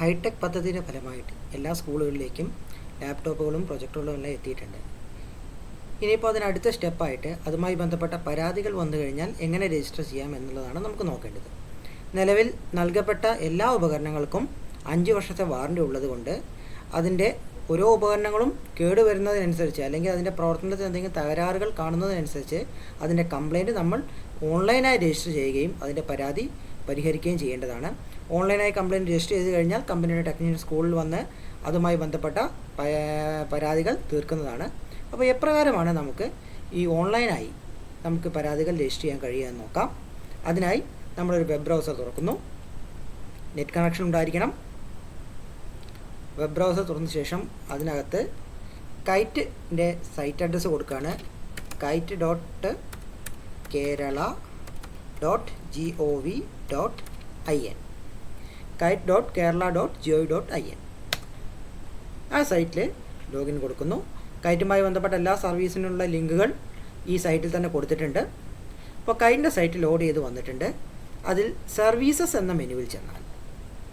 Hi tech പദ്ധതിയുടെ ഫലമായിട്ട് എല്ലാ സ്കൂളുകളിലേക്കും ലാപ്ടോപ്പുകളും പ്രൊജക്ടറുകളും എല്ലാം എത്തിയിട്ടുണ്ട്. ഇനിയിപ്പോൾ അതിനടുത്ത സ്റ്റെപ്പായിട്ട് അതുമായി ബന്ധപ്പെട്ട പരാതികൾ വന്നു കഴിഞ്ഞാൽ എങ്ങനെ രജിസ്റ്റർ ചെയ്യാം എന്നുള്ളതാണ് നമുക്ക് നോക്കേണ്ടത്. നിലവിൽ നൽകപ്പെട്ട എല്ലാ ഉപകരണങ്ങൾക്കും അഞ്ച് വർഷത്തെ വാറണ്ടി ഉള്ളതുകൊണ്ട് അതിന്റെ ഓരോ ഉപകരണങ്ങളും കേടുവരുന്നതിനനുസരിച്ച് അല്ലെങ്കിൽ അതിന്റെ പ്രവർത്തനത്തിൽ എന്തെങ്കിലും തകരാറുകൾ കാണുന്നതിനനുസരിച്ച് അതിന്റെ കംപ്ലയിന്റ് നമ്മൾ ഓൺലൈനായി രജിസ്റ്റർ ചെയ്യുകയും അതിന്റെ പരാതി പരിഹരിക്കുകയും ചെയ്യേണ്ടതാണ്. ഓൺലൈനായി കംപ്ലയിന്റ് രജിസ്റ്റർ ചെയ്ത് കഴിഞ്ഞാൽ കമ്പനിയുടെ ടെക്നീഷ്യൻ സ്കൂളിൽ വന്ന് അതുമായി ബന്ധപ്പെട്ട പരാതികൾ തീർക്കുന്നതാണ്. അപ്പോൾ എപ്രകാരമാണ് നമുക്ക് ഈ ഓൺലൈനായി നമുക്ക് പരാതികൾ രജിസ്റ്റർ ചെയ്യാൻ കഴിയുക എന്ന് നോക്കാം. അതിനായി നമ്മളൊരു വെബ് ബ്രൗസർ തുറക്കുന്നു. നെറ്റ് കണക്ഷൻ ഉണ്ടായിരിക്കണം. വെബ് ബ്രൗസർ തുറന്ന ശേഷം അതിനകത്ത് കൈറ്റിന്റെ സൈറ്റ് അഡ്രസ്സ് കൊടുക്കുകയാണ്. Kite dot Kerala dot G O V dot I N. Kite dot Kerala dot G O dot I N ആ സൈറ്റിൽ ലോഗിൻ കൊടുക്കുന്നു. കൈറ്റുമായി ബന്ധപ്പെട്ട എല്ലാ സർവീസിനുള്ള ലിങ്കുകൾ ഈ സൈറ്റിൽ തന്നെ കൊടുത്തിട്ടുണ്ട്. അപ്പോൾ കൈറ്റിന്റെ സൈറ്റ് ലോഡ് ചെയ്ത് വന്നിട്ടുണ്ട്. അതിൽ സർവീസസ് എന്ന മെനുവിൽ ചെന്നാൽ.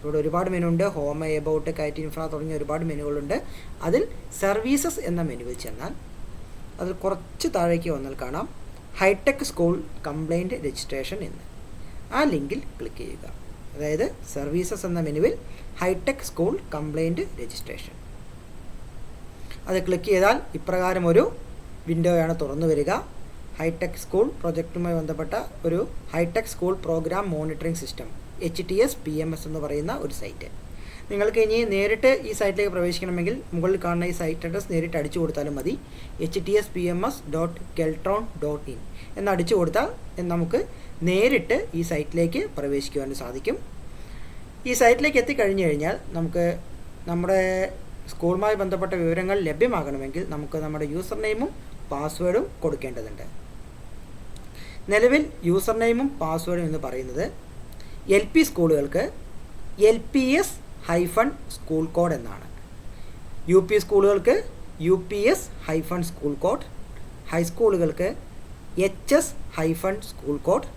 ഇവിടെ ഒരുപാട് മെനു ഉണ്ട്. ഹോം എബൌട്ട് കൈറ്റ് ഇൻഫ്ര തുടങ്ങിയ ഒരുപാട് മെനുകളുണ്ട് അതിൽ സർവീസസ് എന്ന മെനുവിൽ ചെന്നാൽ അതിൽ കുറച്ച് താഴേക്ക് വന്നാൽ കാണാം. ഹൈടെക് സ്കൂൾ കംപ്ലൈന്റ് രജിസ്ട്രേഷൻ എന്ന്. ആ ലിങ്കിൽ ക്ലിക്ക് ചെയ്യുക. അതായത് സർവീസസ് എന്ന മെനുവിൽ ഹൈടെക് സ്കൂൾ കംപ്ലൈന്റ് രജിസ്ട്രേഷൻ അത് ക്ലിക്ക് ചെയ്താൽ ഇപ്രകാരം ഒരു വിൻഡോയാണ് തുറന്നു വരിക. ഹൈടെക് സ്കൂൾ പ്രൊജക്റ്റുമായി ബന്ധപ്പെട്ട ഒരു hi-tech school programme monitoring system H T S P M S എന്ന് പറയുന്ന ഒരു സൈറ്റ് നിങ്ങൾക്ക് ഇനി നേരിട്ട് ഈ സൈറ്റിലേക്ക് പ്രവേശിക്കണമെങ്കിൽ മുകളിൽ കാണുന്ന ഈ സൈറ്റ് അഡ്രസ് നേരിട്ട് അടിച്ചു കൊടുത്താലും മതി. H T S P M S dot Keltron dot in എന്ന് അടിച്ചു കൊടുത്താൽ നമുക്ക് നേരിട്ട് ഈ സൈറ്റിലേക്ക് പ്രവേശിക്കുവാൻ സാധിക്കും. ഈ സൈറ്റിലേക്ക് എത്തിക്കഴിഞ്ഞു കഴിഞ്ഞാൽ നമുക്ക് നമ്മുടെ സ്കൂളുമായി ബന്ധപ്പെട്ട വിവരങ്ങൾ ലഭ്യമാകണമെങ്കിൽ നമുക്ക് നമ്മുടെ യൂസർ നെയിമും പാസ്വേഡും കൊടുക്കേണ്ടതുണ്ട്. നിലവിൽ യൂസർ നെയിമും പാസ്വേഡും എന്ന് പറയുന്നത് എൽ പി സ്കൂളുകൾക്ക് L P S hyphen school code എന്നാണ്. യു പി സ്കൂളുകൾക്ക് U P S hyphen school code ഹൈസ്കൂളുകൾക്ക് H S hyphen school code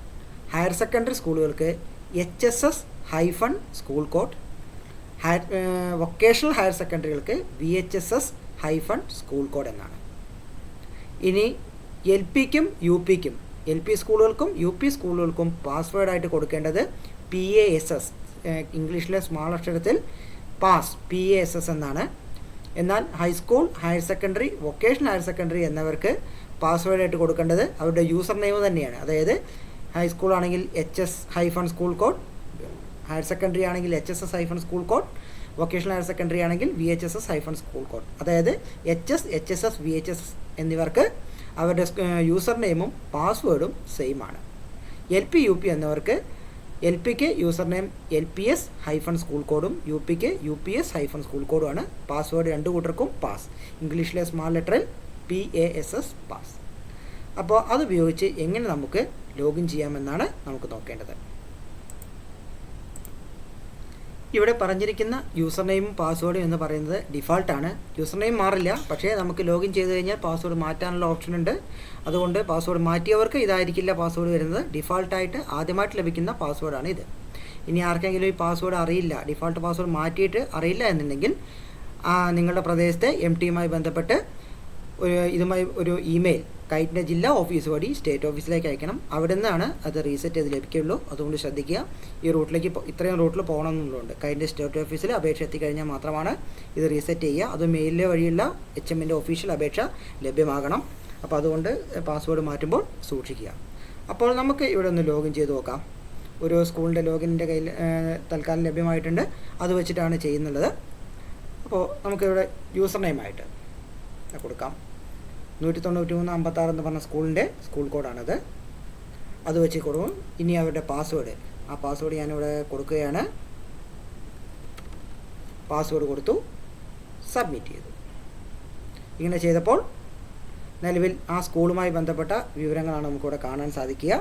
higher secondary സ്കൂളുകൾക്ക് H S S hyphen school code higher vocational higher സെക്കൻഡറികൾക്ക് V H S S hyphen school code എന്നാണ്. ഇനി L പിക്കും U പിക്കും L P സ്കൂളുകൾക്കും U P സ്കൂളുകൾക്കും പാസ്വേഡായിട്ട് കൊടുക്കേണ്ടത് P A S S. ഇംഗ്ലീഷിലെ സ്മാൾ അക്ഷരത്തിൽ pass P A S S എന്നാണ്. എന്നാൽ high school higher secondary vocational higher secondary എന്നവർക്ക് പാസ്വേഡായിട്ട് കൊടുക്കേണ്ടത് അവരുടെ യൂസർ നെയിം തന്നെയാണ്. അതായത് ഹൈസ്കൂൾ ആണെങ്കിൽ H S hyphen school code higher secondary ആണെങ്കിൽ H S S hyphen school code vocational higher secondary ആണെങ്കിൽ V H S S hyphen school code അതായത് H S H S S V H S എന്നിവർക്ക് അവരുടെ user നെയിമും പാസ്വേഡും same ആണ്. L P U P എന്നിവർക്ക് L പിക്ക് user name L P S hyphen school കോഡും U പിക്ക് U P S hyphen school കോഡുമാണ്. Password രണ്ട് കൂട്ടർക്കും പാസ്. ഇംഗ്ലീഷിലെ small ലെറ്ററിൽ P A S S pass. അപ്പോൾ അതുപയോഗിച്ച് എങ്ങനെ നമുക്ക് ലോഗിൻ ചെയ്യാമെന്നാണ് നമുക്ക് നോക്കേണ്ടത്. ഇവിടെ പറഞ്ഞിരിക്കുന്ന യൂസർ നെയിമും പാസ്വേഡും എന്ന് പറയുന്നത് ഡിഫാൾട്ടാണ് യൂസർ നെയിം മാറില്ല. പക്ഷേ നമുക്ക് ലോഗിൻ ചെയ്ത് കഴിഞ്ഞാൽ പാസ്വേഡ് മാറ്റാനുള്ള ഓപ്ഷൻ ഉണ്ട്. അതുകൊണ്ട് പാസ്വേഡ് മാറ്റിയവർക്ക് ഇതായിരിക്കില്ല പാസ്വേഡ് വരുന്നത്. ഡിഫാൾട്ടായിട്ട് ആദ്യമായിട്ട് ലഭിക്കുന്ന പാസ്വേഡാണ് ഇത്. ഇനി ആർക്കെങ്കിലും ഈ പാസ്വേഡ് അറിയില്ല ഡിഫാൾട്ട് പാസ്വേഡ് മാറ്റിയിട്ട് അറിയില്ല എന്നുണ്ടെങ്കിൽ നിങ്ങളുടെ പ്രദേശത്തെ എം ടിയുമായി ബന്ധപ്പെട്ട് ഒരു ഇതുമായി ഒരു ഇമെയിൽ കൈറ്റിന്റെ ജില്ലാ ഓഫീസ് വഴി സ്റ്റേറ്റ് ഓഫീസിലേക്ക് അയക്കണം. അവിടെ നിന്നാണ് അത് റീസെറ്റ് ചെയ്ത് ലഭിക്കുകയുള്ളൂ. അതുകൊണ്ട് ശ്രദ്ധിക്കുക. ഈ റൂട്ടിലേക്ക് ഇത്രയും റൂട്ടിൽ പോകണം എന്നുള്ളതുണ്ട് കൈറ്റിന്റെ സ്റ്റേറ്റ് ഓഫീസിൽ അപേക്ഷ എത്തിക്കഴിഞ്ഞാൽ മാത്രമാണ് ഇത് റീസെറ്റ് ചെയ്യുക. അത് മെയിലിലെ വഴിയുള്ള എച്ച് എമ്മിന്റെ ഒഫീഷ്യൽ അപേക്ഷ ലഭ്യമാകണം. അപ്പോൾ അതുകൊണ്ട് പാസ്വേഡ് മാറ്റുമ്പോൾ സൂക്ഷിക്കുക. അപ്പോൾ നമുക്ക് ഇവിടെ ഒന്ന് ലോഗിൻ ചെയ്ത് നോക്കാം. ഒരു സ്കൂളിന്റെ ലോഗിന്റെ കയ്യിൽ തൽക്കാലം ലഭ്യമായിട്ടുണ്ട്. അത് വെച്ചിട്ടാണ് ചെയ്യുന്നുള്ളത്. അപ്പോൾ നമുക്കിവിടെ യൂസർ നെയിമായിട്ട് കൊടുക്കാം. നൂറ്റി തൊണ്ണൂറ്റി മൂന്ന് അമ്പത്താറ് എന്ന് പറഞ്ഞ സ്കൂളിന്റെ സ്കൂൾ കോഡാണത്. അത് വെച്ച് കൊടുക്കും ഇനി അവരുടെ പാസ്വേഡ്. ആ പാസ്വേഡ് ഞാനിവിടെ കൊടുക്കുകയാണ്. പാസ്വേഡ് കൊടുത്തു. സബ്മിറ്റ് ചെയ്തു. ഇങ്ങനെ ചെയ്തപ്പോൾ നിലവിൽ ആ സ്കൂളുമായി ബന്ധപ്പെട്ട വിവരങ്ങളാണ് നമുക്കിവിടെ കാണാൻ സാധിക്കുക.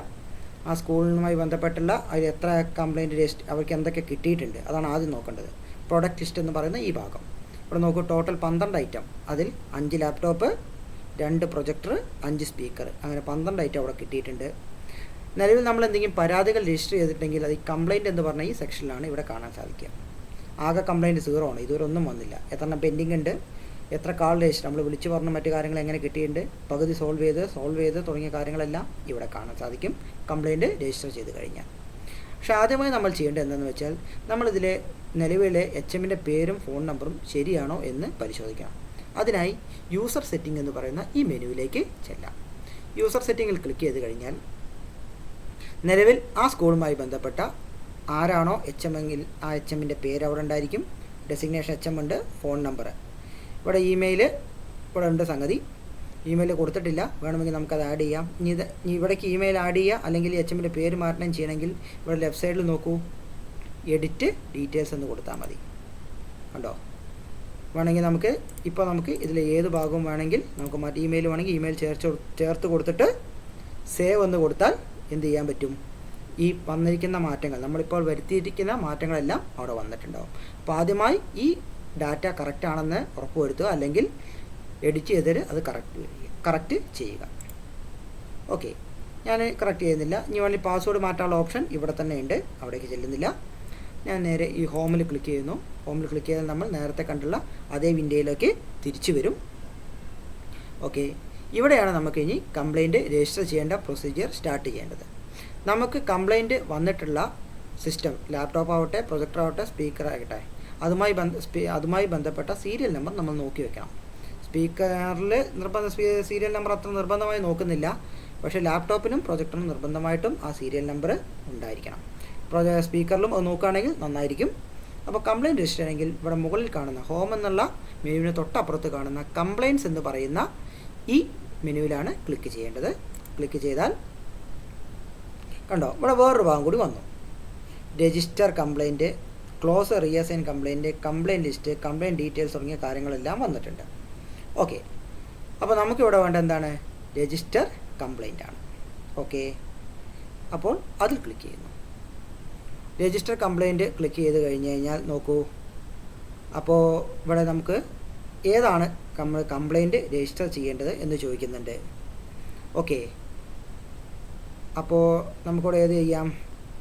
ആ സ്കൂളുമായി ബന്ധപ്പെട്ടുള്ള അതിൽ എത്ര കംപ്ലയിന്റ് ലിസ്റ്റ് അവർക്ക് എന്തൊക്കെ കിട്ടിയിട്ടുണ്ട്. അതാണ് ആദ്യം നോക്കേണ്ടത്. പ്രൊഡക്റ്റ് ലിസ്റ്റ് എന്ന് പറയുന്ന ഈ ഭാഗം. ഇവിടെ നോക്കൂ ടോട്ടൽ പന്ത്രണ്ട് ഐറ്റം. അതിൽ അഞ്ച് ലാപ്ടോപ്പ് രണ്ട് പ്രൊജക്ടർ അഞ്ച് സ്പീക്കർ. അങ്ങനെ പന്ത്രണ്ട് ഐറ്റം അവിടെ കിട്ടിയിട്ടുണ്ട്. നിലവിൽ നമ്മൾ എന്തെങ്കിലും പരാതികൾ രജിസ്റ്റർ ചെയ്തിട്ടുണ്ടെങ്കിൽ അത് ഈ കംപ്ലൈന്റ് എന്ന് പറഞ്ഞ ഈ സെക്ഷനിലാണ് ഇവിടെ കാണാൻ സാധിക്കുക. ആകെ കംപ്ലയിന്റ് സീറോ ആണ്. ഇതുവരെ ഒന്നും വന്നില്ല. എത്ര പെൻഡിങ് ഉണ്ട് എത്ര കാൾ രജിസ്റ്റർ നമ്മൾ വിളിച്ചു പറഞ്ഞ മറ്റു കാര്യങ്ങൾ എങ്ങനെ കിട്ടിയിട്ടുണ്ട് പകുതി സോൾവ് ചെയ്ത് സോൾവ് ചെയ്ത് തുടങ്ങിയ കാര്യങ്ങളെല്ലാം ഇവിടെ കാണാൻ സാധിക്കും. കംപ്ലയിന്റ് രജിസ്റ്റർ ചെയ്ത് കഴിഞ്ഞാൽ. പക്ഷേ ആദ്യമായി നമ്മൾ ചെയ്യേണ്ടത് എന്തെന്ന് വെച്ചാൽ നമ്മളിതിലെ നിലവിലെ എച്ച് എമ്മിന്റെ പേരും ഫോൺ നമ്പറും ശരിയാണോ എന്ന് പരിശോധിക്കണം. അതിനായി യൂസർ സെറ്റിംഗ് എന്ന് പറയുന്ന ഈ മെനുവിലേക്ക് ചെല്ലാം. യൂസർ സെറ്റിങ്ങിൽ ക്ലിക്ക് ചെയ്ത് കഴിഞ്ഞാൽ നിലവിൽ ആ സ്കൂളുമായി ബന്ധപ്പെട്ട ആരാണോ എച്ച് എം എങ്കിൽ ആ എച്ച് എമ്മിന്റെ പേര് അവിടെ ഉണ്ടായിരിക്കും. ഡെസിഗ്നേഷൻ എച്ച് എം ഉണ്ട് ഫോൺ നമ്പർ ഇവിടെ ഇമെയിൽ ഇവിടെ ഉണ്ട് സംഗതി. ഇമെയിൽ കൊടുത്തിട്ടില്ല. വേണമെങ്കിൽ നമുക്കത് ആഡ് ചെയ്യാം. ഇനി ഇത് ഇവിടേക്ക് ഇമെയിൽ ആഡ് ചെയ്യുക അല്ലെങ്കിൽ എച്ച് എമ്മിന്റെ പേര് മാറ്റണം ചെയ്യണമെങ്കിൽ ഇവിടെ ലെഫ്റ്റ് സൈഡിൽ നോക്കൂ. എഡിറ്റ് ഡീറ്റെയിൽസ് എന്ന് കൊടുത്താൽ മതി. കണ്ടോ? വേണമെങ്കിൽ നമുക്ക് ഇപ്പോൾ നമുക്ക് ഇതിൽ ഏത് ഭാഗവും വേണമെങ്കിൽ നമുക്ക് മാറ്റി ഇമെയിൽ വേണമെങ്കിൽ ഇമെയിൽ ചേർച്ച ചേർത്ത് കൊടുത്തിട്ട് സേവ് എന്ന് കൊടുത്താൽ എന്ത് ചെയ്യാൻ പറ്റും? ഈ വന്നിരിക്കുന്ന മാറ്റങ്ങൾ നമ്മളിപ്പോൾ വരുത്തിയിരിക്കുന്ന മാറ്റങ്ങളെല്ലാം അവിടെ വന്നിട്ടുണ്ടാവും. അപ്പോൾ ആദ്യമായി ഈ ഡാറ്റ കറക്റ്റ് ആണെന്ന് ഉറപ്പുവരുത്തുക അല്ലെങ്കിൽ എഡിറ്റ് ചെയ്തിട്ട് അത് കറക്റ്റ് കറക്റ്റ് ചെയ്യുക. ഓക്കെ ഞാൻ കറക്റ്റ് ചെയ്യുന്നില്ല. ഇനി വേണമെങ്കിൽ പാസ്വേഡ് മാറ്റാനുള്ള ഓപ്ഷൻ ഇവിടെ തന്നെ ഉണ്ട്. അവിടേക്ക് ചെല്ലുന്നില്ല. ഞാൻ നേരെ ഈ ഹോമിൽ ക്ലിക്ക് ചെയ്യുന്നു. ഹോമിൽ ക്ലിക്ക് ചെയ്താൽ നമ്മൾ നേരത്തെ കണ്ടുള്ള അതേ വിൻഡോയിലേക്ക് തിരിച്ചു വരും. ഓക്കെ ഇവിടെയാണ് നമുക്ക് ഇനി കംപ്ലൈന്റ് രജിസ്റ്റർ ചെയ്യേണ്ട പ്രൊസീജിയർ സ്റ്റാർട്ട് ചെയ്യേണ്ടത്. നമുക്ക് കംപ്ലൈന്റ് വന്നിട്ടുള്ള സിസ്റ്റം ലാപ്ടോപ്പ് ആവട്ടെ പ്രൊജക്ടർ ആവട്ടെ സ്പീക്കർ ആകട്ടെ. അതുമായി ബന്ധ അതുമായി ബന്ധപ്പെട്ട സീരിയൽ നമ്പർ നമ്മൾ നോക്കി വെക്കണം. സ്പീക്കറിൽ നിർബന്ധ സീരിയൽ നമ്പർ അത്ര നിർബന്ധമായി നോക്കുന്നില്ല. പക്ഷേ ലാപ്ടോപ്പിനും പ്രൊജക്ടറിനും നിർബന്ധമായിട്ടും ആ സീരിയൽ നമ്പർ ഉണ്ടായിരിക്കണം. സ്പീക്കറിലും അത് നോക്കുകയാണെങ്കിൽ നന്നായിരിക്കും. അപ്പോൾ കംപ്ലയിന്റ് രജിസ്റ്റർ ആണെങ്കിൽ ഇവിടെ മുകളിൽ കാണുന്ന ഹോം എന്നുള്ള മെനുവിന് തൊട്ടപ്പുറത്ത് കാണുന്ന കംപ്ലയിൻസ് എന്ന് പറയുന്ന ഈ മെനുവിലാണ് ക്ലിക്ക് ചെയ്യേണ്ടത്. ക്ലിക്ക് ചെയ്താൽ കണ്ടോ ഇവിടെ വേറൊരു ഭാഗം കൂടി വന്നു. Register complaint close reassign complaint complaint list complaint details തുടങ്ങിയ കാര്യങ്ങളെല്ലാം വന്നിട്ടുണ്ട്. ഓക്കെ അപ്പോൾ നമുക്കിവിടെ വേണ്ട എന്താണ്? രജിസ്റ്റർ കംപ്ലയിന്റ് ആണ്. ഓക്കെ അപ്പോൾ അതിൽ ക്ലിക്ക് ചെയ്യുന്നു. രജിസ്റ്റർ കംപ്ലയിന്റ് ക്ലിക്ക് ചെയ്ത് കഴിഞ്ഞ് കഴിഞ്ഞാൽ നോക്കൂ. അപ്പോൾ ഇവിടെ നമുക്ക് ഏതാണ് നമ്മൾ കംപ്ലയിന്റ് രജിസ്റ്റർ ചെയ്യേണ്ടത് എന്ന് ചോദിക്കുന്നുണ്ട്. ഓക്കെ. അപ്പോൾ നമുക്കിവിടെ ഏത് ചെയ്യാം?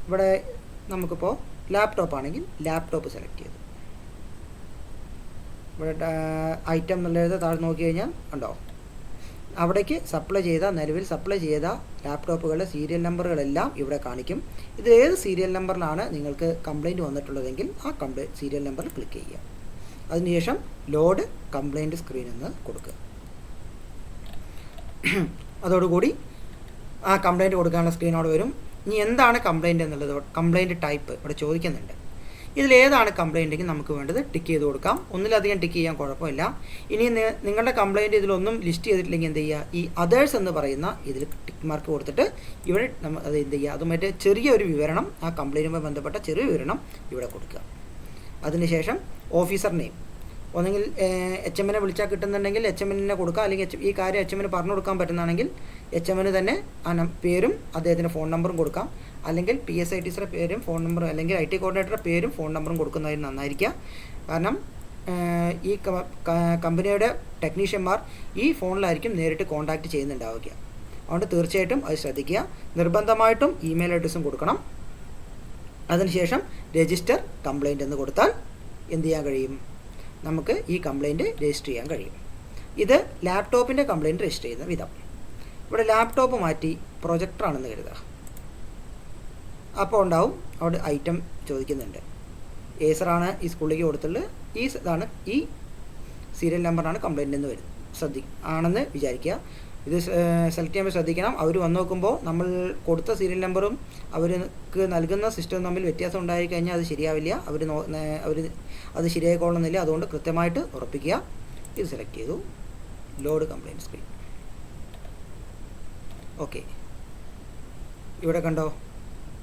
ഇവിടെ നമുക്കിപ്പോൾ ലാപ്ടോപ്പ് ആണെങ്കിൽ ലാപ്ടോപ്പ് സെലക്ട് ചെയ്തു. ഇവിടെ ഐറ്റം എന്നുള്ളത് താഴെ നോക്കി കഴിഞ്ഞാൽ ഉണ്ടോ അവിടേക്ക് സപ്ലൈ ചെയ്ത നിലവിൽ സപ്ലൈ ചെയ്ത ലാപ്ടോപ്പുകളുടെ സീരിയൽ നമ്പറുകളെല്ലാം ഇവിടെ കാണിക്കും. ഇത് ഏത് സീരിയൽ നമ്പറിലാണ് നിങ്ങൾക്ക് കംപ്ലയിന്റ് വന്നിട്ടുള്ളതെങ്കിൽ ആ കംപ്ലൈന്റ് സീരിയൽ നമ്പറിൽ ക്ലിക്ക് ചെയ്യുക. അതിനുശേഷം ലോഡ് കംപ്ലയിന്റ് സ്ക്രീൻ എന്ന് കൊടുക്കുക. അതോടുകൂടി ആ കംപ്ലയിന്റ് കൊടുക്കാനുള്ള സ്ക്രീനോട് വരും. ഇനി എന്താണ് കംപ്ലയിന്റ് എന്നുള്ളത്? കംപ്ലയിന്റ് ടൈപ്പ് ഇവിടെ ചോദിക്കുന്നുണ്ട്. ഇതിലേതാണ് കംപ്ലയിന്റ് എങ്കിൽ നമുക്ക് വേണ്ടത് ടിക്ക് ചെയ്ത് കൊടുക്കാം. ഒന്നിലധികം ടിക്ക് ചെയ്യാൻ കുഴപ്പമില്ല. ഇനി നിങ്ങളുടെ കംപ്ലയിന്റ് ഇതിലൊന്നും ലിസ്റ്റ് ചെയ്തിട്ടില്ലെങ്കിൽ എന്ത് ചെയ്യുക? ഈ അതേഴ്സ് എന്ന് പറയുന്ന ഇതിൽ ടിക്ക് മാർക്ക് കൊടുത്തിട്ട് ഇവിടെ നമ്മൾ അത് എന്ത് ചെയ്യുക? അതുമായിട്ട് ചെറിയൊരു വിവരണം ആ കംപ്ലയിന്റുമായി ബന്ധപ്പെട്ട ചെറിയ വിവരണം ഇവിടെ കൊടുക്കുക. അതിനുശേഷം ഓഫീസർ നെയിം. ഒന്നെങ്കിൽ എച്ച് എമ്മിനെ വിളിച്ചാൽ കിട്ടുന്നുണ്ടെങ്കിൽ എച്ച് എമ്മിനെ കൊടുക്കുക. അല്ലെങ്കിൽ എച്ച് ഈ കാര്യം എച്ച് എമ്മിന് പറഞ്ഞു കൊടുക്കാൻ പറ്റുന്നതാണെങ്കിൽ എച്ച് എമ്മിന് തന്നെ ആ പേരും അദ്ദേഹത്തിന്റെ ഫോൺ നമ്പറും കൊടുക്കാം. അല്ലെങ്കിൽ പി എസ് ഐ ടീച്ചറെ പേരും ഫോൺ നമ്പറും അല്ലെങ്കിൽ ഐ ടി കോർഡിനേറ്ററുടെ പേരും ഫോൺ നമ്പറും കൊടുക്കുന്നതായി നന്നായിരിക്കുക കാരണം ഈ കമ്പനിയുടെ ടെക്നീഷ്യന്മാർ ഈ ഫോണിലായിരിക്കും നേരിട്ട് കോൺടാക്റ്റ് ചെയ്യുന്നുണ്ടാവുക. അതുകൊണ്ട് തീർച്ചയായിട്ടും അത് ശ്രദ്ധിക്കുക. നിർബന്ധമായിട്ടും ഇമെയിൽ അഡ്രസ്സും കൊടുക്കണം. അതിനുശേഷം രജിസ്റ്റർ കംപ്ലയിന്റ് എന്ന് കൊടുത്താൽ എന്ത് ചെയ്യാൻ കഴിയും? നമുക്ക് ഈ കംപ്ലയിന്റ് രജിസ്റ്റർ ചെയ്യാൻ കഴിയും. ഇത് ലാപ്ടോപ്പിന്റെ കംപ്ലയിന്റ് രജിസ്റ്റർ ചെയ്യുന്ന വിധം. ഇവിടെ ലാപ്ടോപ്പ് മാറ്റി പ്രൊജക്ടറാണെന്ന് കരുതുക. അപ്പോൾ ഉണ്ടാവും. അവിടെ ഐറ്റം ചോദിക്കുന്നുണ്ട്. ഏസറാണ് ഈ സ്കൂളിലേക്ക് കൊടുത്തുള്ളത് ഈ ഇതാണ് ഈ സീരിയൽ നമ്പറാണ് കംപ്ലയിന്റ് എന്ന് വരുന്നത്. ശ്രദ്ധി ആണെന്ന് വിചാരിക്കുക. ഇത് സെലക്ട് ചെയ്യുമ്പോൾ ശ്രദ്ധിക്കണം. അവർ വന്ന് നോക്കുമ്പോൾ നമ്മൾ കൊടുത്ത സീരിയൽ നമ്പറും അവർക്ക് നൽകുന്ന സിസ്റ്റവും തമ്മിൽ വ്യത്യാസം ഉണ്ടായി കഴിഞ്ഞാൽ അത് ശരിയാവില്ല. അവർ അവർ അത് ശരിയായിക്കൊള്ളുന്നില്ല. അതുകൊണ്ട് കൃത്യമായിട്ട് ഉറപ്പിക്കുക. ഇത് സെലക്ട് ചെയ്തു. ലോഡ് കംപ്ലയിന്റ് സ്ക്രീൻ ഓക്കെ ഇവിടെ കണ്ടോ?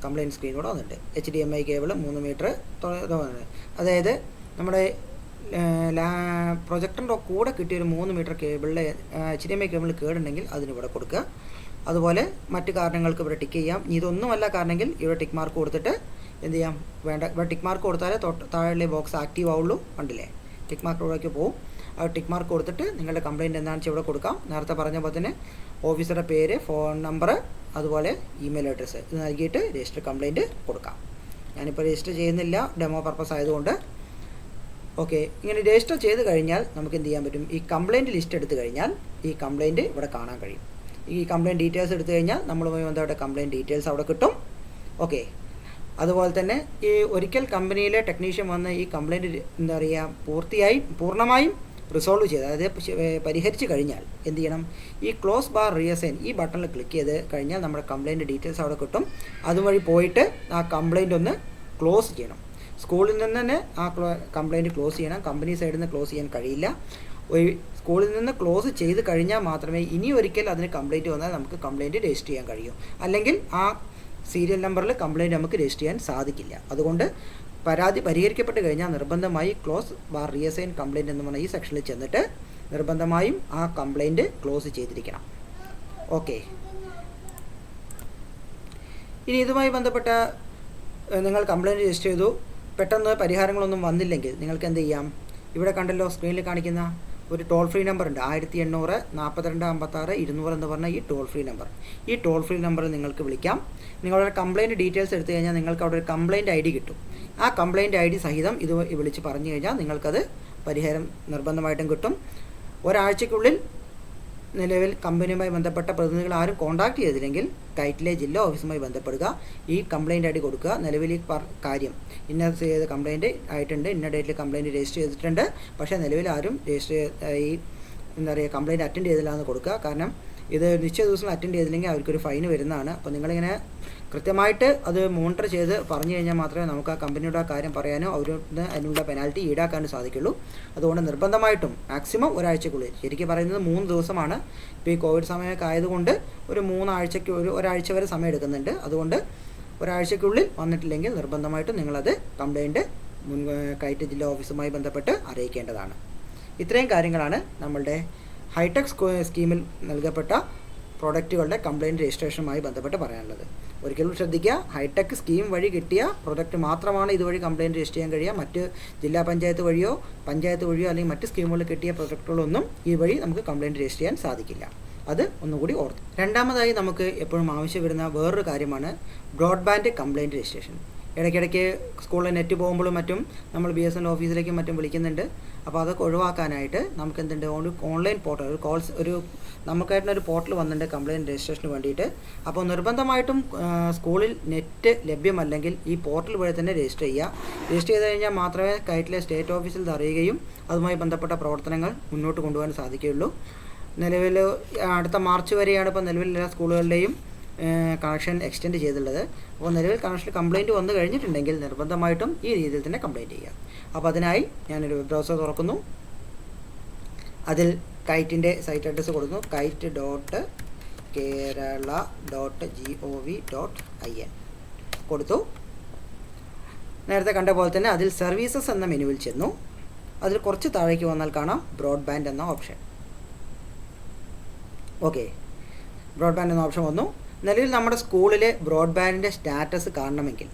കംപ്ലയിന്റ് സ്ക്രീൻ കൂടെ വന്നിട്ടുണ്ട് H D M I cable മൂന്ന് മീറ്റർ അതായത് നമ്മുടെ ലാ പ്രൊജക്ടറിന്റെ കൂടെ കിട്ടിയ ഒരു മൂന്ന് മീറ്റർ കേബിളിൽ എച്ച് ഡി എം ഐ കേബിളിൽ കേടുണ്ടെങ്കിൽ അതിന് ഇവിടെ കൊടുക്കുക. അതുപോലെ മറ്റു കാരണങ്ങൾക്ക് ഇവിടെ ടിക്ക് ചെയ്യാം. ഇതൊന്നുമല്ല കാരണമെങ്കിൽ ഇവിടെ ടിക്ക് മാർക്ക് കൊടുത്തിട്ട് എന്ത് ചെയ്യാം? വേണ്ട. ഇവിടെ ടിക്ക് മാർക്ക് കൊടുത്താലേ താഴെ ബോക്സ് ആക്റ്റീവ് ആവുള്ളൂ. കണ്ടില്ലേ? ടിക്ക് മാർക്ക് ഇവിടേക്ക് പോകും ആ ടിക്ക് മാർക്ക് കൊടുത്തിട്ട് നിങ്ങളുടെ കംപ്ലയിന്റ് എന്താണെന്ന് വെച്ചാൽ ഇവിടെ കൊടുക്കാം. നേരത്തെ പറഞ്ഞ പോലെ തന്നെ ഓഫീസറുടെ പേര് ഫോൺ നമ്പർ അതുപോലെ ഇമെയിൽ അഡ്രസ്സ് ഇത് നൽകിയിട്ട് രജിസ്റ്റർ കംപ്ലയിന്റ് കൊടുക്കാം. ഞാനിപ്പോൾ രജിസ്റ്റർ ചെയ്യുന്നില്ല ഡെമോ പർപ്പസ് ആയതുകൊണ്ട്. ഓക്കെ ഇങ്ങനെ രജിസ്റ്റർ ചെയ്ത് കഴിഞ്ഞാൽ നമുക്ക് എന്ത് ചെയ്യാൻ പറ്റും? ഈ കംപ്ലയിന്റ് ലിസ്റ്റ് എടുത്തു കഴിഞ്ഞാൽ ഈ കംപ്ലയിന്റ് ഇവിടെ കാണാൻ കഴിയും. ഈ കംപ്ലയിന്റ് ഡീറ്റെയിൽസ് എടുത്തു കഴിഞ്ഞാൽ നമ്മളുമായി ബന്ധപ്പെട്ട കംപ്ലയിന്റ് ഡീറ്റെയിൽസ് അവിടെ കിട്ടും. ഓക്കെ അതുപോലെ തന്നെ ഈ ഒരിക്കൽ കമ്പനിയിലെ ടെക്നീഷ്യൻ വന്ന് ഈ കംപ്ലയിന്റ് എന്താ പറയുക പൂർത്തിയായി പൂർണമായും റിസോൾവ് ചെയ്ത് അതായത് പരിഹരിച്ച് കഴിഞ്ഞാൽ എന്ത് ചെയ്യണം? ഈ ക്ലോസ് ബാർ റിയസൈൻ ഈ ബട്ടണിൽ ക്ലിക്ക് ചെയ്ത് കഴിഞ്ഞാൽ നമ്മുടെ കംപ്ലയിന്റ് ഡീറ്റെയിൽസ് അവിടെ കിട്ടും. അതുവഴി പോയിട്ട് ആ കംപ്ലയിന്റ് ഒന്ന് ക്ലോസ് ചെയ്യണം. സ്കൂളിൽ നിന്ന് തന്നെ ആ കംപ്ലയിന്റ് ക്ലോസ് ചെയ്യണം. കമ്പനി സൈഡിൽ നിന്ന് ക്ലോസ് ചെയ്യാൻ കഴിയില്ല. ഒരു സ്കൂളിൽ നിന്ന് ക്ലോസ് ചെയ്ത് കഴിഞ്ഞാൽ മാത്രമേ ഇനി ഒരിക്കൽ അതിന് കംപ്ലയിന്റ് വന്നാൽ നമുക്ക് കംപ്ലയിന്റ് രജിസ്റ്റർ ചെയ്യാൻ കഴിയൂ. അല്ലെങ്കിൽ ആ സീരിയൽ നമ്പറിൽ കംപ്ലയിന്റ് നമുക്ക് രജിസ്റ്റർ ചെയ്യാൻ സാധിക്കില്ല. അതുകൊണ്ട് പരാതി പരിഹരിക്കപ്പെട്ട് കഴിഞ്ഞാൽ നിർബന്ധമായി ക്ലോസ് ബാർ റിയസൈൻ കംപ്ലയിന്റ് എന്ന് പറഞ്ഞ ഈ സെക്ഷനിൽ ചെന്നിട്ട് നിർബന്ധമായും ആ കംപ്ലയിന്റ് ക്ലോസ് ചെയ്തിരിക്കണം. ഓക്കെ. ഇനി ഇതുമായി ബന്ധപ്പെട്ട നിങ്ങൾ കംപ്ലയിന്റ് രജിസ്റ്റർ ചെയ്തു. പെട്ടെന്ന് പരിഹാരങ്ങളൊന്നും വന്നില്ലെങ്കിൽ നിങ്ങൾക്ക് എന്ത് ചെയ്യാം? ഇവിടെ കണ്ടല്ലോ സ്ക്രീനിൽ കാണിക്കുന്ന ഒരു ടോൾ ഫ്രീ നമ്പർ ഉണ്ട് ആയിരത്തി എണ്ണൂറ് നാൽപ്പത്തിരണ്ട് അമ്പത്താറ് ഇരുന്നൂറ് എന്ന് പറഞ്ഞ ഈ ടോൾ ഫ്രീ നമ്പർ. ഈ ടോൾ ഫ്രീ നമ്പർ നിങ്ങൾക്ക് വിളിക്കാം. നിങ്ങളുടെ കംപ്ലയിന്റ് ഡീറ്റെയിൽസ് എടുത്തു കഴിഞ്ഞാൽ നിങ്ങൾക്ക് അവിടെ ഒരു കംപ്ലയിന്റ് ഐ ഡി കിട്ടും. ആ കംപ്ലയിന്റ് ഐ ഡി സഹിതം ഇത് വിളിച്ച് പറഞ്ഞു കഴിഞ്ഞാൽ നിങ്ങൾക്കത് പരിഹാരം നിർബന്ധമായിട്ടും കിട്ടും. ഒരാഴ്ചയ്ക്കുള്ളിൽ നിലവിൽ കമ്പനിയുമായി ബന്ധപ്പെട്ട പ്രതിനിധികൾ ആരും കോൺടാക്ട് ചെയ്തില്ലെങ്കിൽ കൈറ്റിലെ ജില്ലാ ഓഫീസുമായി ബന്ധപ്പെടുക. ഈ കംപ്ലയിന്റ് ഐ ഡി കൊടുക്കുക. നിലവിൽ ഈ കാര്യം ഇന്ന ചെയ്ത കംപ്ലയിന്റ് ആയിട്ടുണ്ട്. ഇന്ന ഡേറ്റിൽ കംപ്ലയിന്റ് രജിസ്റ്റർ ചെയ്തിട്ടുണ്ട്. പക്ഷേ നിലവിൽ ആരും രജിസ്റ്റർ ഈ എന്താ പറയുക കംപ്ലയിന്റ് അറ്റൻഡ് ചെയ്തില്ല എന്ന് കൊടുക്കുക. കാരണം ഇത് നിശ്ചയ ദിവസം അറ്റൻഡ് ചെയ്തില്ലെങ്കിൽ അവർക്കൊരു ഫൈൻ വരുന്നതാണ്. അപ്പോൾ നിങ്ങളിങ്ങനെ കൃത്യമായിട്ട് അത് മോണിറ്റർ ചെയ്ത് പറഞ്ഞു കഴിഞ്ഞാൽ മാത്രമേ നമുക്ക് ആ കമ്പനിയുടെ കാര്യം പറയാനോ അവരുടെ അതിനുള്ള പെനാൽറ്റി ഈടാക്കാനും സാധിക്കുള്ളൂ. അതുകൊണ്ട് നിർബന്ധമായിട്ടും മാക്സിമം ഒരാഴ്ചക്കുള്ളിൽ ശരിക്കും പറയുന്നത് മൂന്ന് ദിവസമാണ്. ഇപ്പോൾ ഈ കോവിഡ് സമയമൊക്കെ ആയതുകൊണ്ട് ഒരു മൂന്നാഴ്ചയ്ക്ക് ഒരു ഒരാഴ്ച വരെ സമയം എടുക്കുന്നുണ്ട്. അതുകൊണ്ട് ഒരാഴ്ചയ്ക്കുള്ളിൽ വന്നിട്ടില്ലെങ്കിൽ നിർബന്ധമായിട്ടും നിങ്ങളത് കംപ്ലയിന്റ് മുൻ കയറ്റ് ജില്ലാ ഓഫീസുമായി ബന്ധപ്പെട്ട് അറിയിക്കേണ്ടതാണ്. ഇത്രയും കാര്യങ്ങളാണ് നമ്മളുടെ ഹൈടെക് സ്കീമിൽ നൽകപ്പെട്ട പ്രോഡക്റ്റുകളുടെ കംപ്ലയിന്റ് രജിസ്ട്രേഷനുമായി ബന്ധപ്പെട്ട് പറയാനുള്ളത്. ഒരിക്കലും ശ്രദ്ധിക്കുക ഹൈടെക് സ്കീം വഴി കിട്ടിയ പ്രൊഡക്റ്റ് മാത്രമാണ് ഇതുവഴി കംപ്ലയിന്റ് രജിസ്റ്റർ ചെയ്യാൻ കഴിയുക. മറ്റ് ജില്ലാ പഞ്ചായത്ത് വഴിയോ പഞ്ചായത്ത് വഴിയോ അല്ലെങ്കിൽ മറ്റ് സ്കീമുകളിൽ കിട്ടിയ പ്രൊഡക്റ്റുകളൊന്നും ഈ വഴി നമുക്ക് കംപ്ലയിന്റ് രജിസ്റ്റർ ചെയ്യാൻ സാധിക്കില്ല. അത് ഒന്നുകൂടി ഓർത്ത്. രണ്ടാമതായി നമുക്ക് എപ്പോഴും ആവശ്യം വരുന്ന വേറൊരു കാര്യമാണ് ബ്രോഡ്ബാൻഡ് കംപ്ലയിന്റ് രജിസ്ട്രേഷൻ. ഇടയ്ക്കിടയ്ക്ക് സ്കൂളിൽ നെറ്റ് പോകുമ്പോഴും മറ്റും നമ്മൾ ബി എസ് എൻ ഓഫീസിലേക്കും മറ്റും വിളിക്കുന്നുണ്ട്. അപ്പോൾ അതൊക്കെ ഒഴിവാക്കാനായിട്ട് നമുക്ക് എന്തുണ്ട് ഒരു ഓൺലൈൻ പോർട്ടൽ ഒരു കോൾസ് ഒരു നമുക്കായിട്ടൊരു പോർട്ടൽ വന്നിട്ടുണ്ട് കംപ്ലയിന്റ് രജിസ്ട്രേഷന് വേണ്ടിയിട്ട്. അപ്പോൾ നിർബന്ധമായിട്ടും സ്കൂളിൽ നെറ്റ് ലഭ്യമല്ലെങ്കിൽ ഈ പോർട്ടൽ വഴി തന്നെ രജിസ്റ്റർ ചെയ്യുക. രജിസ്റ്റർ ചെയ്ത് കഴിഞ്ഞാൽ മാത്രമേ കൈറ്റിലെ സ്റ്റേറ്റ് ഓഫീസിൽ അറിയുകയും അതുമായി ബന്ധപ്പെട്ട പ്രവർത്തനങ്ങൾ മുന്നോട്ട് കൊണ്ടുപോകാൻ സാധിക്കുകയുള്ളൂ. നിലവിൽ അടുത്ത മാർച്ച് വരെയാണ് ഇപ്പോൾ എല്ലാ സ്കൂളുകളുടെയും കണക്ഷൻ എക്സ്റ്റെൻഡ് ചെയ്തിട്ടുള്ളത്. അപ്പോൾ നിലവിൽ കണക്ഷൻ കംപ്ലയിന്റ് വന്നു കഴിഞ്ഞിട്ടുണ്ടെങ്കിൽ നിർബന്ധമായിട്ടും ഈ രീതിയിൽ തന്നെ കംപ്ലയിന്റ് ചെയ്യാം അപ്പോൾ അതിനായി ഞാനൊരു വെബ് ബ്രൗസർ തുറക്കുന്നു. അതിൽ കൈറ്റിന്റെ സൈറ്റ് അഡ്രസ്സ് കൊടുക്കുന്നു. Kite dot Kerala dot G O V dot I N കൊടുത്തു. നേരത്തെ കണ്ട പോലെ തന്നെ അതിൽ സർവീസസ് എന്ന മെനുവിൽ ചെന്നു. അതിൽ കുറച്ച് താഴേക്ക് വന്നാൽ കാണാം ബ്രോഡ്ബാൻഡ് എന്ന ഓപ്ഷൻ ഓക്കെ ബ്രോഡ്ബാൻഡ് എന്ന ഓപ്ഷൻ വന്നു. നിലവിൽ നമ്മുടെ സ്കൂളിലെ ബ്രോഡ്ബാൻഡിന്റെ സ്റ്റാറ്റസ് കാണണമെങ്കിൽ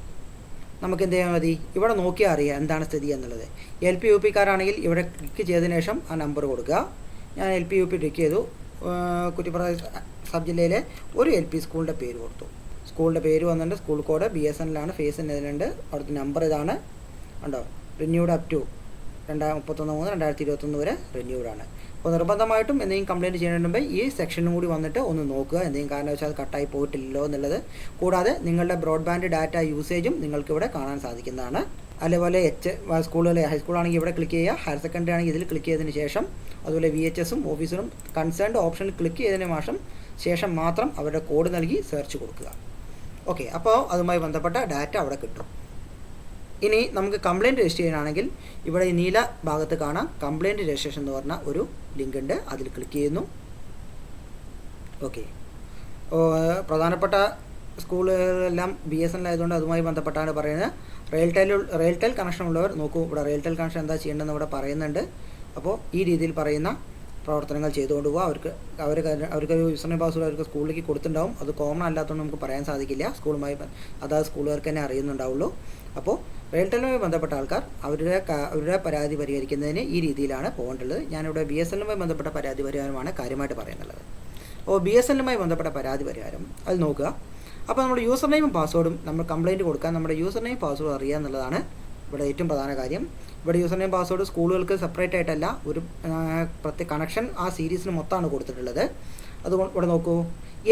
നമുക്ക് എന്ത് ചെയ്യാൻ മതി? ഇവിടെ നോക്കിയാൽ അറിയാം എന്താണ് സ്ഥിതി എന്നുള്ളത്. എൽ പി യു പിക്കാരാണെങ്കിൽ ഇവിടെ ക്ലിക്ക് ചെയ്തതിന് ശേഷം ആ നമ്പർ കൊടുക്കുക. ഞാൻ L P U P click ചെയ്തു. കുറ്റിപ്പുറ സബ് ജില്ലയിലെ ഒരു എൽ പി സ്കൂളിന്റെ പേര് കൊടുത്തു. സ്കൂളിന്റെ പേര് വന്നിട്ടുണ്ട്. School code B S N എല്ലാണ് phase എന്നതിലുണ്ട് അവിടുത്തെ നമ്പർ ഇതാണ്. ഉണ്ടോ റിന്യൂഡ് അപ് ടു രണ്ടായിരം മുപ്പത്തൊന്ന് മൂന്ന് രണ്ടായിരത്തി ഇരുപത്തൊന്ന് വരെ റിന്യൂഡ് ആണ്. അപ്പോൾ നിർബന്ധമായിട്ടും എന്തെങ്കിലും കംപ്ലയിന്റ് ചെയ്യണമെങ്കിൽ ഈ സെക്ഷനും കൂടി വന്നിട്ട് ഒന്ന് നോക്കുക. എന്തെങ്കിലും കാരണവശാൽ കട്ടായി പോയിട്ടില്ലല്ലോ എന്നുള്ളത്. കൂടാതെ നിങ്ങളുടെ ബ്രോഡ്ബാൻഡ് ഡാറ്റ യൂസേജും നിങ്ങൾക്ക് ഇവിടെ കാണാൻ സാധിക്കുന്നതാണ്. അതേപോലെ എച്ച് സ്കൂളുകളിൽ ഹൈസ്കൂളാണെങ്കിൽ ഇവിടെ ക്ലിക്ക് ചെയ്യുക. ഹയർ സെക്കൻഡറി ആണെങ്കിൽ ഇതിൽ ക്ലിക്ക് ചെയ്തതിന് ശേഷം അതുപോലെ വി എച്ച് എസും ഓഫീസറും കൺസേൺഡ് ഓപ്ഷനിൽ ക്ലിക്ക് ചെയ്തതിന് ശേഷം ശേഷം മാത്രം അവരുടെ കോഡ് നൽകി സെർച്ച് കൊടുക്കുക. ഓക്കെ അപ്പോൾ അതുമായി ബന്ധപ്പെട്ട ഡാറ്റ അവിടെ കിട്ടും. ഇനി നമുക്ക് കംപ്ലയിന്റ് രജിസ്റ്റർ ചെയ്യാനാണെങ്കിൽ ഇവിടെ ഈ നീല ഭാഗത്ത് കാണാം. കംപ്ലയിന്റ് രജിസ്ട്രേഷൻ എന്ന് പറഞ്ഞ ഒരു ലിങ്ക് ഉണ്ട്. അതിൽ ക്ലിക്ക് ചെയ്യുന്നു. ഓക്കെ പ്രധാനപ്പെട്ട സ്കൂളുകളെല്ലാം ബി എസ് എൻ ആയതുകൊണ്ട് അതുമായി ബന്ധപ്പെട്ടാണ് പറയുന്നത്. റെയിൽടെൽ റെയിൽടെൽ കണക്ഷൻ ഉള്ളവർ നോക്കൂ. ഇവിടെ റെയിൽടെൽ കണക്ഷൻ എന്താ ചെയ്യേണ്ടതെന്ന് ഇവിടെ പറയുന്നുണ്ട്. അപ്പോൾ ഈ രീതിയിൽ പറയുന്ന പ്രവർത്തനങ്ങൾ ചെയ്തുകൊണ്ട് പോവുക അവർക്ക് അവർ അവർക്ക് യൂസർ പാസ്വേഡ് അവർക്ക് സ്കൂളിലേക്ക് കൊടുത്തിട്ടുണ്ടാവും. അത് കോമൺ അല്ലാത്തതുകൊണ്ട് നമുക്ക് പറയാൻ സാധിക്കില്ല. സ്കൂളുമായി അതായത് സ്കൂളുകാർക്ക് തന്നെ അറിയുന്നുണ്ടാവുള്ളൂ. അപ്പോൾ റെയിൽടെലുമായി ബന്ധപ്പെട്ട ആൾക്കാർ അവരുടെ അവരുടെ പരാതി പരിഹരിക്കുന്നതിന് ഈ രീതിയിലാണ് പോകേണ്ടത്. ഞാനിവിടെ ബി എസ് എല്ലുമായി ബന്ധപ്പെട്ട പരാതി പരിഹാരമാണ് കാര്യമായിട്ട് പറയുന്നത്. ഓ ബി എസ് എല്ലുമായി ബന്ധപ്പെട്ട പരാതി പരിഹാരം അത് നോക്കുക. അപ്പോൾ നമ്മുടെ യൂസർ നെയിമും പാസ്വേഡും നമ്മൾ കംപ്ലയിന്റ് കൊടുക്കാൻ നമ്മുടെ യൂസർ നെയിം പാസ്വേഡ് അറിയുക എന്നുള്ളതാണ് ഇവിടെ ഏറ്റവും പ്രധാന കാര്യം. ഇവിടെ യൂസർ നെയിം പാസ്വേഡ് സ്കൂളുകൾക്ക് സെപ്പറേറ്റ് ആയിട്ടല്ല ഒരു പ്രത്യേക കണക്ഷൻ ആ സീരീസിന് മൊത്തമാണ് കൊടുത്തിട്ടുള്ളത്. അതുകൊണ്ട് ഇവിടെ നോക്കൂ.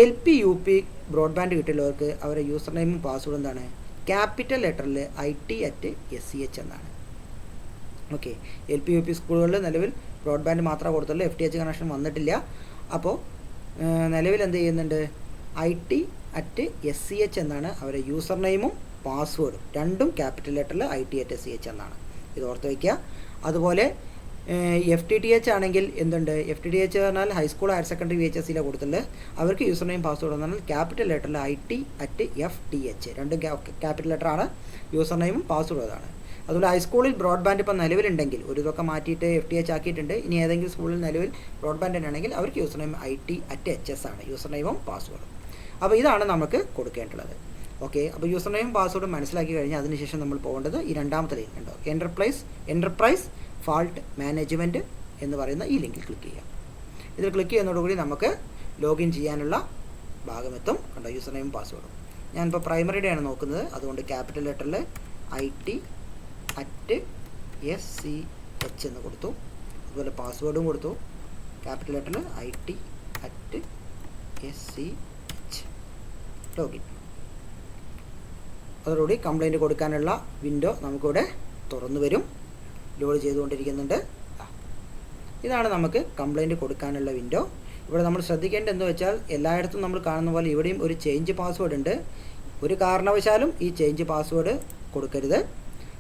L P U P broadband കിട്ടിയുള്ളവർക്ക് അവരുടെ യൂസർ നെയിമും പാസ്വേഡും എന്താണ്? Capital ലെറ്ററിൽ I T at S C H എന്നാണ്. Okay. L P U P സ്കൂളുകളിൽ നിലവിൽ ബ്രോഡ്ബാൻഡ് മാത്രമേ കൊടുത്തുള്ളൂ. എഫ് ടി എച്ച് കണക്ഷൻ വന്നിട്ടില്ല. അപ്പോൾ നിലവിൽ എന്ത് ചെയ്യുന്നുണ്ട്? I T at S C H എന്നാണ് അവരെ യൂസർ നെയിമും പാസ്വേഡും. രണ്ടും capital ലെറ്ററിൽ I T at S C H എന്നാണ്. ഇത് ഓർത്ത് വയ്ക്കുക. അതുപോലെ എഫ് ടി ടി എച്ച് ആണെങ്കിൽ എന്തുണ്ട്? എഫ് ടി ടി എച്ച് പറഞ്ഞാൽ high school higher secondary V H S സിയിലെ കൊടുത്തിട്ടുണ്ട് അവർക്ക് യൂസർ നെയിം പാസ്വേഡ് എന്ന് പറഞ്ഞാൽ capital ലെറ്ററിൽ I T at F T H രണ്ടും ക്യാപിറ്റൽ ലെറ്ററാണ് യൂസർ നെയിമും പാസ്വേഡും അതാണ്. അതുപോലെ ഹൈസ്കൂളിൽ ബ്രോഡ്ബാൻഡ് ഇപ്പം നിലവിലുണ്ടെങ്കിൽ ഒരു ഇതൊക്കെ മാറ്റിയിട്ട് എഫ് ടി എച്ച് ആക്കിയിട്ടുണ്ട്. ഇനി ഏതെങ്കിലും സ്കൂളിൽ നിലവിൽ ബ്രോഡ്ബാൻഡ് തന്നെയാണെങ്കിൽ അവർക്ക് user name I T at H S ആണ്. യൂസർ നെയിമും പാസ്വേഡും അപ്പോൾ ഇതാണ് നമുക്ക് കൊടുക്കേണ്ടത്. ഓക്കെ അപ്പോൾ യൂസർ നെയിം പാസ്വേഡും മനസ്സിലാക്കി കഴിഞ്ഞാൽ അതിനുശേഷം നമ്മൾ പോകേണ്ടത് ഈ രണ്ടാമത്തെ ലിങ്ക് ഉണ്ടോ. എന്റർപ്രൈസ് എന്റർപ്രൈസ് ഫാൾട്ട് മാനേജ്മെന്റ് എന്ന് പറയുന്ന ഈ ലിങ്കിൽ ക്ലിക്ക് ചെയ്യാം. ഇതിൽ ക്ലിക്ക് ചെയ്യുന്നതോടുകൂടി നമുക്ക് ലോഗിൻ ചെയ്യാനുള്ള ഭാഗമെത്തും. കണ്ടോ യൂസർ നെയിം പാസ്വേഡും ഞാനിപ്പോൾ പ്രൈമറിയുടെ ആണ് നോക്കുന്നത്. അതുകൊണ്ട് capital ലെറ്ററിൽ I T at S C H എന്ന് കൊടുത്തു. അതുപോലെ പാസ്വേഡും കൊടുത്തു. Capital ലെറ്ററിൽ I T at S C H login അതോടുകൂടി കംപ്ലൈന്റ് കൊടുക്കാനുള്ള വിൻഡോ നമുക്കിവിടെ തുറന്നു വരും. ലോഡ് ചെയ്തുകൊണ്ടിരിക്കുന്നുണ്ട്. ഇതാണ് നമുക്ക് കംപ്ലൈന്റ് കൊടുക്കാനുള്ള വിൻഡോ ഇവിടെ നമ്മൾ ശ്രദ്ധിക്കേണ്ടത് എന്ന് വെച്ചാൽ എല്ലായിടത്തും നമ്മൾ കാണുന്ന പോലെ ഇവിടെയും ഒരു ചേഞ്ച് പാസ്വേഡ് ഉണ്ട്. ഒരു കാരണവശാലും ഈ ചേഞ്ച് പാസ്വേഡ് കൊടുക്കരുത്.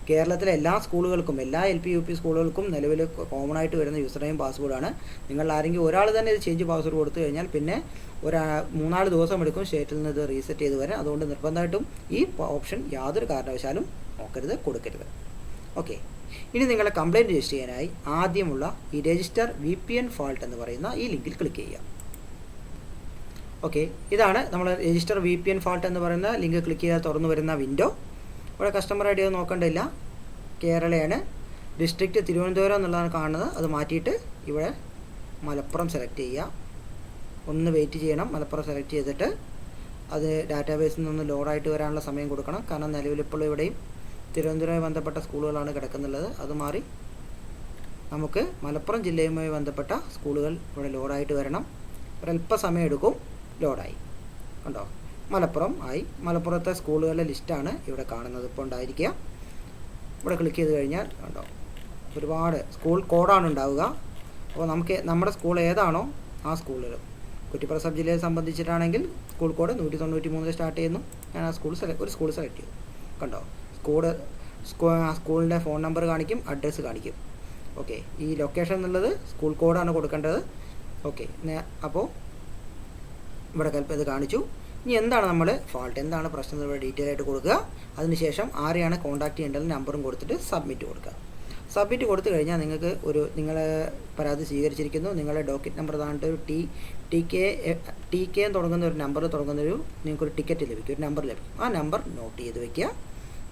കേരളത്തിലെ എല്ലാ സ്കൂളുകൾക്കും എല്ലാ എൽ പി യു പി സ്കൂളുകൾക്കും നിലവിൽ കോമൺ ആയിട്ട് വരുന്ന യൂസർ നെയിം പാസ്വേഡാണ് നിങ്ങൾ ആരെങ്കിലും ഒരാൾ തന്നെ ഇത് ചേഞ്ച് പാസ്വേഡ് കൊടുത്തു കഴിഞ്ഞാൽ പിന്നെ ഒരു മൂന്നാൽ ദിവസം എടുക്കും സ്റ്റേറ്റിൽ നിന്ന് ഇത് റീസെറ്റ് ചെയ്ത് വരാൻ. അതുകൊണ്ട് നിർബന്ധമായിട്ടും ഈ ഓപ്ഷൻ യാതൊരു കാരണവശാലും നോക്കരുത് കൊടുക്കരുത്. ഓക്കെ ഇനി നിങ്ങളെ കംപ്ലയിന്റ് രജിസ്റ്റർ ചെയ്യാനായി ആദ്യമുള്ള ഈ register V P N fault എന്ന് പറയുന്ന ഈ ലിങ്കിൽ ക്ലിക്ക് ചെയ്യുക. ഓക്കെ ഇതാണ് നമ്മൾ register V P N fault എന്ന് പറയുന്ന ലിങ്ക് ക്ലിക്ക് ചെയ്താൽ തുറന്നു വരുന്ന വിൻഡോ ഇവിടെ കസ്റ്റമർ ഐ ഡി ഒന്നും നോക്കേണ്ടില്ല കേരളയാണ്. ഡിസ്ട്രിക്റ്റ് തിരുവനന്തപുരം എന്നുള്ളതാണ് കാണുന്നത്. അത് മാറ്റിയിട്ട് ഇവിടെ മലപ്പുറം സെലക്ട് ചെയ്യുക. ഒന്ന് വെയിറ്റ് ചെയ്യണം. മലപ്പുറം സെലക്ട് ചെയ്തിട്ട് അത് ഡാറ്റാബേസിൽ നിന്ന് ലോഡായിട്ട് വരാനുള്ള സമയം കൊടുക്കണം. കാരണം നിലവിലിപ്പോൾ ഇവിടെയും തിരുവനന്തപുരവുമായി ബന്ധപ്പെട്ട സ്കൂളുകളാണ് കിടക്കുന്നുള്ളത്. അത് മാറി നമുക്ക് മലപ്പുറം ജില്ലയുമായി ബന്ധപ്പെട്ട സ്കൂളുകൾ ഇവിടെ ലോഡായിട്ട് വരണം. ഒരല്പസമയം എടുക്കും. ലോഡായി. കണ്ടോ? മലപ്പുറം ആയി. മലപ്പുറത്തെ സ്കൂളുകളുടെ ലിസ്റ്റാണ് ഇവിടെ കാണുന്നത്. ഇപ്പോൾ ഉണ്ടായിരിക്കുക. ഇവിടെ ക്ലിക്ക് ചെയ്ത് കഴിഞ്ഞാൽ കണ്ടോ? ഒരുപാട് സ്കൂൾ കോഡാണ് ഉണ്ടാവുക. അപ്പോൾ നമുക്ക് നമ്മുടെ സ്കൂൾ ഏതാണോ ആ സ്കൂളിൽ കുറ്റിപ്പുറ സബ് ജില്ലയെ സംബന്ധിച്ചിട്ടാണെങ്കിൽ സ്കൂൾ കോഡ് നൂറ്റി തൊണ്ണൂറ്റി മൂന്നിൽ സ്റ്റാർട്ട് ചെയ്യുന്നു. ഞാൻ ആ സ്കൂൾ സെലക്ട് ഒരു സ്കൂൾ സെലക്ട് ചെയ്തു. കണ്ടോ? സ്കൂൾ സ്കൂളിന്റെ ഫോൺ നമ്പർ കാണിക്കും അഡ്രസ്സ് കാണിക്കും. ഓക്കെ. ഈ ലൊക്കേഷൻ എന്നുള്ളത് സ്കൂൾ കോഡാണ് കൊടുക്കേണ്ടത്. ഓക്കെ. അപ്പോൾ ഇവിടെ കൽപ്പം ഇത് കാണിച്ചു. ഇനി എന്താണ് നമ്മൾ ഫോൾട്ട് എന്താണ് പ്രശ്നം ഇവിടെ ഡീറ്റെയിൽ ആയിട്ട് കൊടുക്കുക. അതിനുശേഷം ആരെയാണ് കോൺടാക്ട് ചെയ്യേണ്ടത് നമ്പറും കൊടുത്തിട്ട് സബ്മിറ്റ് കൊടുക്കുക. സബ്മിറ്റ് കൊടുത്തു കഴിഞ്ഞാൽ നിങ്ങൾക്ക് ഒരു നിങ്ങളെ പരാതി സ്വീകരിച്ചിരിക്കുന്നു. നിങ്ങളുടെ ഡോക്യുമെന്റ് നമ്പർ താണ്ട് ഒരു T T K T K തുടങ്ങുന്ന ഒരു നമ്പർ തുടങ്ങുന്ന ഒരു നിങ്ങൾക്കൊരു ടിക്കറ്റ് ലഭിക്കും. ഒരു നമ്പർ ലഭിക്കും. ആ നമ്പർ നോട്ട് ചെയ്ത് വെക്കുക.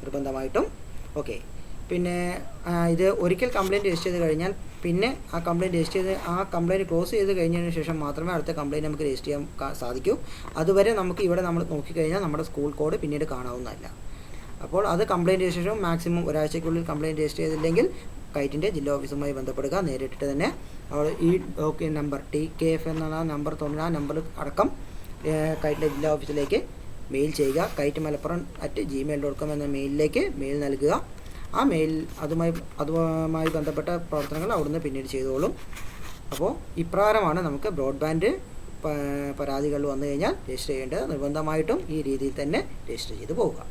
നിർബന്ധമായിട്ടും. ഓക്കെ പിന്നെ ഇത് ഒരിക്കൽ കംപ്ലയിന്റ് രജിസ്റ്റർ ചെയ്ത് കഴിഞ്ഞാൽ പിന്നെ ആ കംപ്ലയിന്റ് രജിസ്റ്റർ ചെയ്ത് ആ കംപ്ലയിന്റ് ക്ലോസ് ചെയ്ത് കഴിഞ്ഞതിന് ശേഷം മാത്രമേ അടുത്ത കംപ്ലയിന്റ് നമുക്ക് രജിസ്റ്റർ ചെയ്യാൻ സാധിക്കൂ. അതുവരെ നമുക്ക് ഇവിടെ നമ്മൾ നോക്കിക്കഴിഞ്ഞാൽ നമ്മുടെ സ്കൂൾ കോഡ് പിന്നീട് കാണാവുന്നതല്ല. അപ്പോൾ അത് കംപ്ലയിന്റ് രജിസ്ട്രേഷൻ മാക്സിമം ഒരാഴ്ചയ്ക്കുള്ളിൽ കംപ്ലയിന്റ് രജിസ്റ്റർ ചെയ്തില്ലെങ്കിൽ കൈറ്റിന്റെ ജില്ലാ ഓഫീസുമായി ബന്ധപ്പെടുക. നേരിട്ടിട്ട് തന്നെ അവൾ ഈ okay number T K F എന്നുള്ള നമ്പർ തോന്നുന്ന ആ നമ്പർ അടക്കം കൈറ്റിന്റെ ജില്ലാ ഓഫീസിലേക്ക് മെയിൽ ചെയ്യുക. Kite Malappuram at Gmail dot com എന്ന മെയിലിലേക്ക് മെയിൽ നൽകുക. ആ മെയിൽ അതുമായി അതുമായി ബന്ധപ്പെട്ട പ്രവർത്തനങ്ങൾ അവിടുന്ന് പിന്നീട് ചെയ്തോളും. അപ്പോൾ ഇപ്രകാരമാണ് നമുക്ക് ബ്രോഡ്ബാൻഡ് പരാതികൾ വന്നു കഴിഞ്ഞാൽ രജിസ്റ്റർ ചെയ്യേണ്ടത്. നിർബന്ധമായിട്ടും ഈ രീതിയിൽ തന്നെ രജിസ്റ്റർ ചെയ്ത് പോവുക.